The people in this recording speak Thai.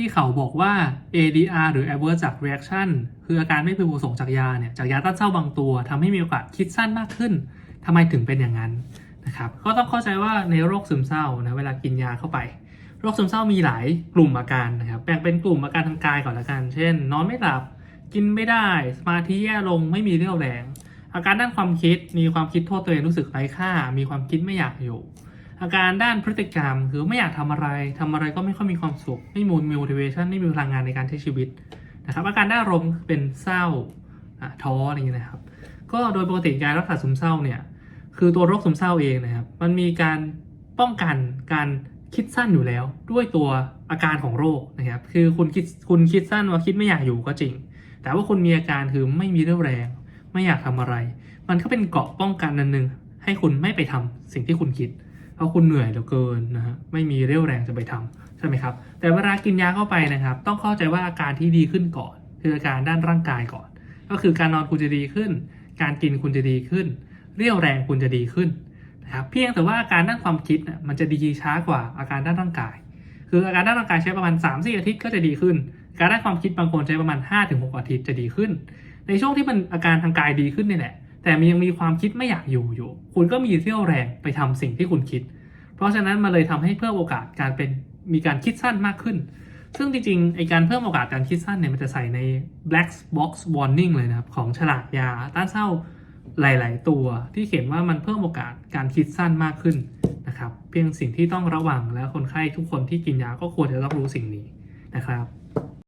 ที่เขาบอกว่า ADR หรือ Adverse Reaction คืออาการไม่พึงประสงค์จากยาเนี่ยจากยาต้านเศร้าบางตัวทำให้มีโอกาสคิดสั้นมากขึ้นทำไมถึงเป็นอย่างนั้นนะครับก็ต้องเข้าใจว่าในโรคซึมเศร้านะเวลากินยาเข้าไป โรคซึมเศร้ามีหลายกลุ่มอาการนะครับแบ่งเป็นกลุ่มอาการทางกายก่อนละกัน เช่น นอนไม่หลับกินไม่ได้สมาธิแย่ลงไม่มีเรี่ยวแรง อาการด้านความคิดมีความคิดโทษตัวเองรู้สึกไร้ค่า มีความคิดไม่อยากอยู่ อาการด้านพฤติกรรมคือไม่อยากทำอะไรทำอะไรก็ไม่ค่อยมีความสุข ไม่มูลมี motivation ไม่มีพลังงานในการใช้ชีวิตนะครับ อาการด้านอารมณ์เป็นเศร้าท้ออะไรอย่างเงี้นะครับ ก็โดยปกติการรักษาซึมเศร้าเนี่ยคือตัวโรคซึมเศร้าเองนะครับ มันมีการป้องกันการคิดสั้นอยู่แล้ว ด้วยตัวอาการของโรคนะครับ คือคุณคิดคุณคิดสั้นว่าคิดไม่อยากอยู่ก็จริง แต่ว่าคุณมีอาการคือไม่มีเรี่ยวแรง ไม่อยากทำอะไร มันก็เป็นเกราะป้องกันนันหนึ่งให้คุณไม่ไปทำสิ่งที่คุณคิด ราะคุณเหนื่อยเหลือเกินนะฮะไม่มีเรี่ยวแรงจะไปทำใช่ไหมครับ แต่เวลากินยาเข้าไปนะครับ ต้องเข้าใจว่าอาการที่ดีขึ้นก่อน คืออาการด้านร่างกายก่อน ก็คือการนอนคุณจะดีขึ้น การกินคุณจะดีขึ้น เรี่ยวแรงคุณจะดีขึ้นนะครับเพียงแต่ว่าอาการด้านความคิดนะมันจะดีช้ากว่าอาการด้านร่างกาย คืออาการด้านร่างกายใช้ประมาณ3 4อาทิตย์ก็จะดีขึ้น การด้านความคิดบางคนใช้ประมาณ 5-6 อาทิตย์จะดีขึ้น ในช่วงที่มันอาการทางกายดีขึ้นนี่แหละ แต่มันยังมีความคิดไม่อยากอยู่อยู่ คุณก็มีเรี่ยวแรงไปทำสิ่งที่คุณคิด เพราะฉะนั้นมันเลยทำให้เพิ่มโอกาสการเป็นมีการคิดสั้นมากขึ้น ซึ่งจริงๆไอการเพิ่มโอกาสการคิดสั้นเนี่ยมันจะใส่ใน black box warning เลยนะครับ ของฉลากยาต้านเศร้าหลาย ๆ ตัวที่เขียนว่ามันเพิ่มโอกาสการคิดสั้นมากขึ้นนะครับ เพียงสิ่งที่ต้องระวังและคนไข้ทุกคนที่กินยาก็ควรจะต้องรู้สิ่งนี้นะครับ